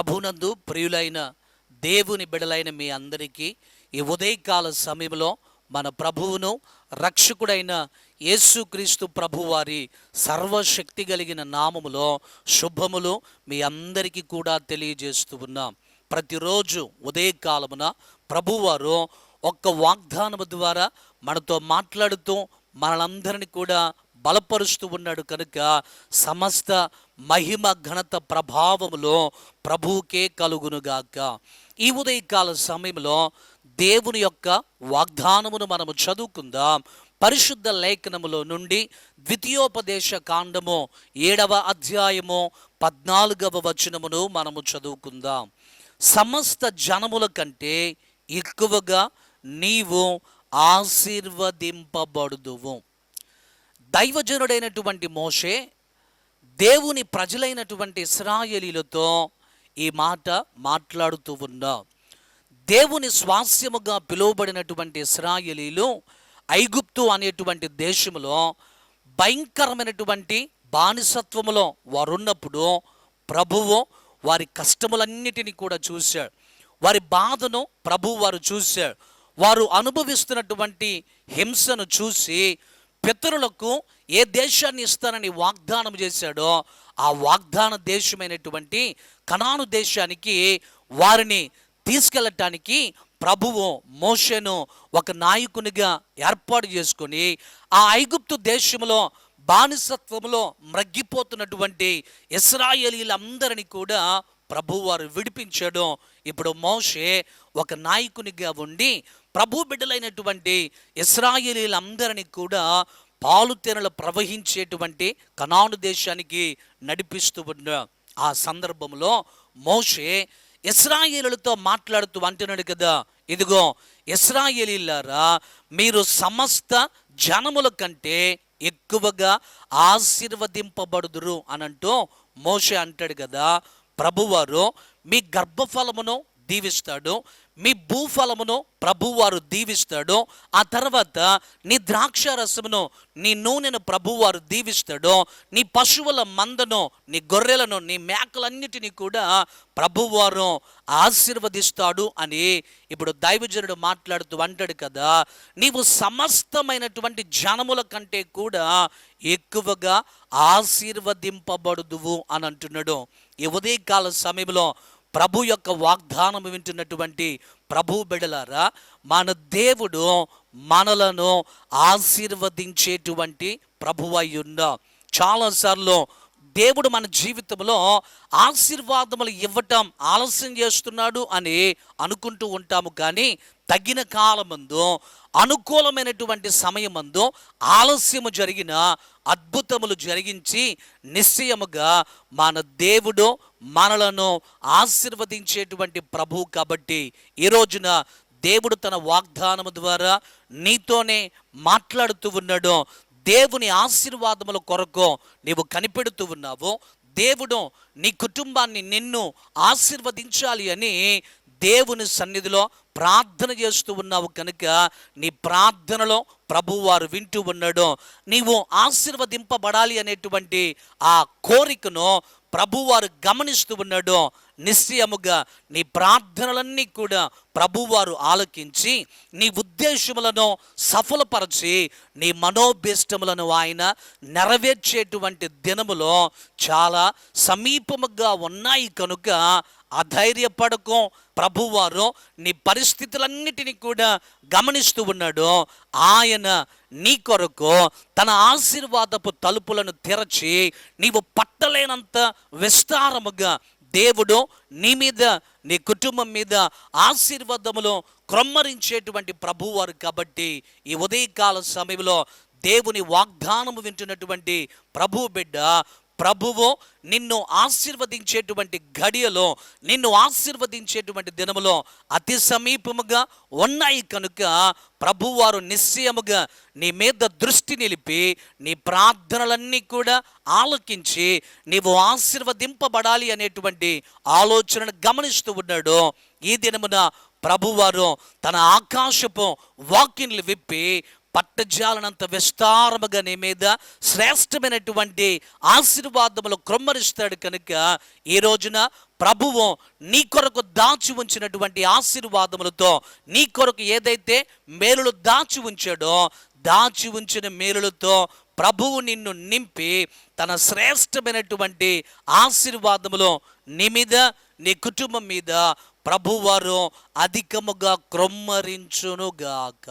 ప్రభునందు ప్రియులైన దేవుని బిడలైన మీ అందరికీ ఈ ఉదయకాల సమయంలో మన ప్రభువును రక్షకుడైన యేసుక్రీస్తు ప్రభువారి సర్వశక్తి కలిగిన నామములో శుభములు మీ అందరికీ కూడా తెలియజేస్తూ ఉన్నాం. ప్రతిరోజు ఉదయకాలమున ప్రభువారు ఒక్క వాగ్దానము ద్వారా మనతో మాట్లాడుతూ మనందరిని కూడా బలపరుస్తూ ఉన్నాడు కనుక సమస్త మహిమ ఘనత ప్రభావములో ప్రభువుకే కలుగునుగాక. ఈ ఉదయకాల సమయంలో దేవుని యొక్క వాగ్దానమును మనము చదువుకుందాం. పరిశుద్ధ లేఖనములో నుండి ద్వితీయోపదేశ కాండము ఏడవ అధ్యాయము పద్నాలుగవ వచనమును మనము చదువుకుందాం. సమస్త జనముల కంటే ఎక్కువగా నీవు ఆశీర్వదింపబడుదువు. దైవజనుడైనటువంటి మోషే దేవుని ప్రజలైనటువంటి ఇస్రాయేలీలతో ఈ మాట మాట్లాడుతూ ఉన్నా దేవుని స్వాస్యముగా పిలువబడినటువంటి ఇస్రాయేలీలు ఐగుప్తు అనేటువంటి దేశములో భయంకరమైనటువంటి బానిసత్వములో వారున్నప్పుడు ప్రభువు వారి కష్టములన్నిటినీ కూడా చూశాడు. వారి బాధను ప్రభు వారు చూశాడు. వారు అనుభవిస్తున్నటువంటి హింసను చూసి పితరులకు ఏ దేశాన్ని ఇస్తానని వాగ్దానం చేశాడో ఆ వాగ్దాన దేశమైనటువంటి కనాను దేశానికి వారిని తీసుకెళ్ళటానికి ప్రభువు మోషను ఒక నాయకునిగా ఏర్పాటు చేసుకొని ఆ ఐగుప్తు దేశంలో బానిసత్వంలో మ్రగ్గిపోతున్నటువంటి ఇస్రాయేలీలందరినీ కూడా ప్రభు వారు విడిపించడం. ఇప్పుడు మోషే ఒక నాయకునిగా ఉండి ప్రభు బిడ్డలైనటువంటి ఇస్రాయేలీలందరినీ కూడా పాలుతెరలు ప్రవహించేటువంటి కనాను దేశానికి నడిపిస్తూ ఉన్న ఆ సందర్భంలో మోషే ఇస్రాయేలులతో మాట్లాడుతూ అంటున్నాడు కదా ఇదిగో ఇస్రాయేలీలారా మీరు సమస్త జనముల కంటే ఎక్కువగా ఆశీర్వదింపబడుదురు అని అంటూ మోషే అంటాడు కదా. ప్రభువారు మీ గర్భఫలమును దీవిస్తాడు మీ భూఫలమును ప్రభువారు దీవిస్తాడు ఆ తర్వాత నీ ద్రాక్ష రసమును నీ నూనెను ప్రభువారు దీవిస్తాడు నీ పశువుల మందను నీ గొర్రెలను నీ మేకలన్నిటినీ కూడా ప్రభువారు ఆశీర్వదిస్తాడు అని ఇప్పుడు దైవజనుడు మాట్లాడుతూ అంటాడు కదా. నీవు సమస్తమైనటువంటి జనముల కంటే కూడా ఎక్కువగా ఆశీర్వదింపబడుదువు అని అంటున్నాడు. ఈ ఉదయకాల సమయంలో ప్రభు యొక్క వాగ్దానం వింటున్నటువంటి ప్రభు బిడలారా మన దేవుడు మనలను ఆశీర్వదించేటువంటి ప్రభువై ఉన్న చాలాసార్లు దేవుడు మన జీవితంలో ఆశీర్వాదములు ఇవ్వటం ఆలస్యం చేస్తున్నాడు అని అనుకుంటూ ఉంటాము. కానీ తగిన కాలమందు అనుకూలమైనటువంటి సమయమందు ఆలస్యము జరిగిన అద్భుతములు జరిగించి నిశ్చయముగా మన దేవుడు మనలను ఆశీర్వదించేటువంటి ప్రభువు కాబట్టి ఈ రోజున దేవుడు తన వాగ్దానము ద్వారా నీతోనే మాట్లాడుతూ ఉన్నాడు. దేవుని ఆశీర్వాదముల కొరకు నీవు కనిపెడుతూ ఉన్నావు. దేవుడు నీ కుటుంబాన్ని నిన్ను ఆశీర్వదించాలి అని దేవుని సన్నిధిలో ప్రార్థన చేస్తూ ఉన్నావు కనుక నీ ప్రార్థనలో ప్రభువారు వింటూ ఉన్నాడు. నీవు ఆశీర్వదింపబడాలి అనేటువంటి ఆ కోరికను ప్రభువారు గమనిస్తూ ఉన్నాడు. నిశ్చయముగా నీ ప్రార్థనలన్నీ కూడా ప్రభువారు ఆలకించి నీ ఉద్దేశములను సఫలపరచి నీ మనోభీష్టములను ఆయన నెరవేర్చేటువంటి దినములో చాలా సమీపముగా ఉన్నాయి కనుక అధైర్యపడకు. ప్రభువారు నీ పరిస్థితులన్నిటినీ కూడా గమనిస్తూ ఉన్నాడు. ఆయన నీ కొరకు తన ఆశీర్వాదపు తలుపులను తెరచి నీవు పట్టలేనంత విస్తారముగా దేవుడు నీ మీద నీ కుటుంబం మీద ఆశీర్వాదములు క్రొమ్మరించేటువంటి ప్రభువారు కాబట్టి ఈ ఉదయకాల సమయంలో దేవుని వాగ్దానము వింటున్నటువంటి ప్రభు బిడ్డ ప్రభువు నిన్ను ఆశీర్వదించేటువంటి గడియలో నిన్ను ఆశీర్వదించేటువంటి దినములో అతి సమీపముగా ఉన్నాయి కనుక ప్రభువారు నిశ్చయముగా నీ మీద దృష్టి నిలిపి నీ ప్రార్థనలన్నీ కూడా ఆలకించి నీవు ఆశీర్వదింపబడాలి అనేటువంటి ఆలోచనను గమనిస్తూ ఉన్నాడు. ఈ దినమున ప్రభువారు తన ఆకాశపు వాకిన్లు విప్పి పట్టజాలనంత విస్తారముగా నీ మీద శ్రేష్టమైనటువంటి ఆశీర్వాదములు క్రొమ్మరిస్తాడు కనుక ఈ రోజున ప్రభువు నీ కొరకు దాచి ఉంచినటువంటి ఆశీర్వాదములతో నీ కొరకు ఏదైతే మేలులు దాచి ఉంచాడో దాచి ఉంచిన మేలులతో ప్రభువు నిన్ను నింపి తన శ్రేష్టమైనటువంటి ఆశీర్వాదములో నీ మీద నీ కుటుంబం మీద ప్రభువారు అధికముగా క్రొమ్మరించునుగాక